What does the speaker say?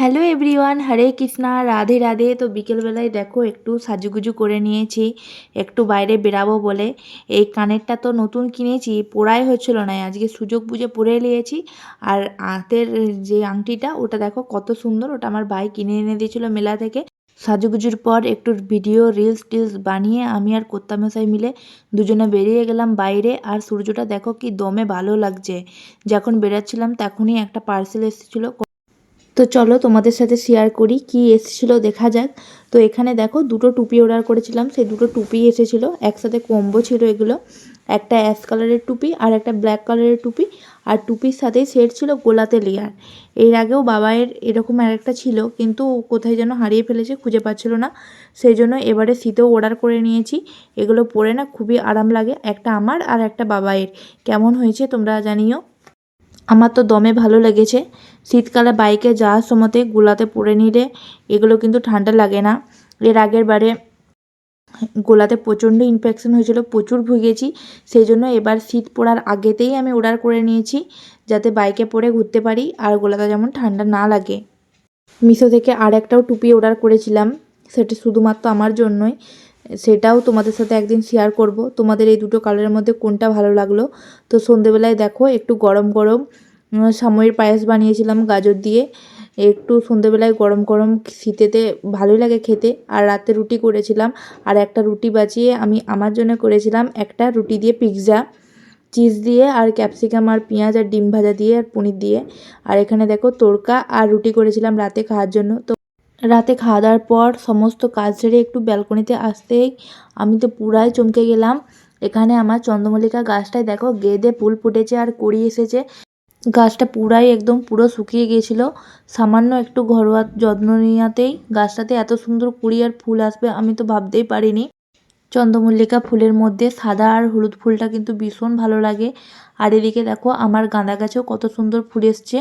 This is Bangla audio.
হ্যালো এভরিওয়ান হরে কৃষ্ণা রাধে রাধে তো বিকেলবেলায় দেখো, একটু সাজুগুজু করে নিয়েছি, একটু বাইরে বেরাবো বলে। এই কানেরটা তো নতুন কিনেছি, পড়াই হচ্ছিল না। আজকে সুযোগ বুঝে পরে নিয়েছি। আর হাতের যে আংটিটা, ওটা দেখো কত সুন্দর, ওটা আমার ভাই কিনে এনে দিয়েছিল মেলা থেকে। সাজুগুজুর পর একটু ভিডিও রিলস টিলস বানিয়ে আমি আর কোত্তামশাই মিলে দুজনে বেরিয়ে গেলাম বাইরে। আর সূর্যটা দেখো কি দমে ভালো লাগছে। যখন বেরাচ্ছিলাম তখনই একটা পার্সেল এসেছিল। তো চলো তোমাদের সাথে শেয়ার করি কি এসেছিল, দেখা যাক। তো এখানে দেখো দুটো টুপি অর্ডার করেছিলাম, সেই দুটো টুপি এসেছিল। একসাথে কম্বো ছিল এগুলো। একটা অ্যাশ কালারের টুপি আর একটা ব্ল্যাক কালারের টুপি। আর টুপির সাথেই সেট ছিল গোলাতে লেয়ার এর আগেও বাবায়ের এরকম আরেকটা ছিল, কিন্তু কোথায় যেন হারিয়ে ফেলেছে, খুঁজে পাচ্ছিল না। সেই জন্য এবারে শীতেও অর্ডার করে নিয়েছি। এগুলো পরে না খুবই আরাম লাগে, একটা আমার আর একটা বাবায়ের। কেমন হয়েছে তোমরা জানিও। আমার তো দমে ভালো লেগেছে। শীতকালে বাইকে যাওয়ার সময়তে গোলাতে পরে নিলে এগুলো কিন্তু ঠান্ডা লাগে না। এর আগের বারে গোলাতে প্রচণ্ড ইনফেকশন হয়েছিল, প্রচুর ভুগেছি সেই জন্য এবার শীত পড়ার আগেতেই আমি অর্ডার করে নিয়েছি, যাতে বাইকে পরে ঘুরতে পারি আর গোলাটা যেমন ঠান্ডা না লাগে। মিশো থেকে আর একটাও টুপি অর্ডার করেছিলাম, সেটা শুধুমাত্র আমার জন্যই। সেটাও তোমাদের সাথে একদিন শেয়ার করব। তোমাদের এই দুটো কালারের মধ্যে কোনটা ভালো লাগল? তো সন্ধেবেলায় দেখো, একটু গরম গরম সাময়ের পায়েস বানিয়েছিলাম গাজর দিয়ে। একটু সন্ধেবেলায় গরম গরম শীতেতে ভালোই লাগে খেতে। আর রাতে রুটি করেছিলাম, আর একটা রুটি বাঁচিয়ে আমি আমার জন্য করেছিলাম একটা রুটি দিয়ে পিৎজা চিজ দিয়ে, আর ক্যাপসিকাম আর পেঁয়াজ, আর ডিম ভাজা দিয়ে, আর পনির দিয়ে। আর এখানে দেখো, তড়কা আর রুটি করেছিলাম রাতে খাওয়ার জন্য। তো রাতে খাওয়া দাওয়ার পর সমস্ত কাজ সেরে একটু ব্যালকনিতে আসতেই আমি তো পুরাই চমকে গেলাম। এখানে আমার চন্দ্রমল্লিকা গাছটায় দেখো গেঁদে ফুল ফুটেছে আর কুড়ি এসেছে। গাছটা পুরাই একদম পুরো শুকিয়ে গিয়েছিল সামান্য একটু ঘরোয়া যত্ন নেওয়াতেই গাছটাতে এত সুন্দর কুড়ি আর ফুল আসবে আমি তো ভাবতেই পারিনি। চন্দ্রমল্লিকা ফুলের মধ্যে সাদা আর হলুদ ফুলটা কিন্তু ভীষণ ভালো লাগে। আর এদিকে দেখো আমার গাঁদা গাছেও কত সুন্দর ফুল এসছে।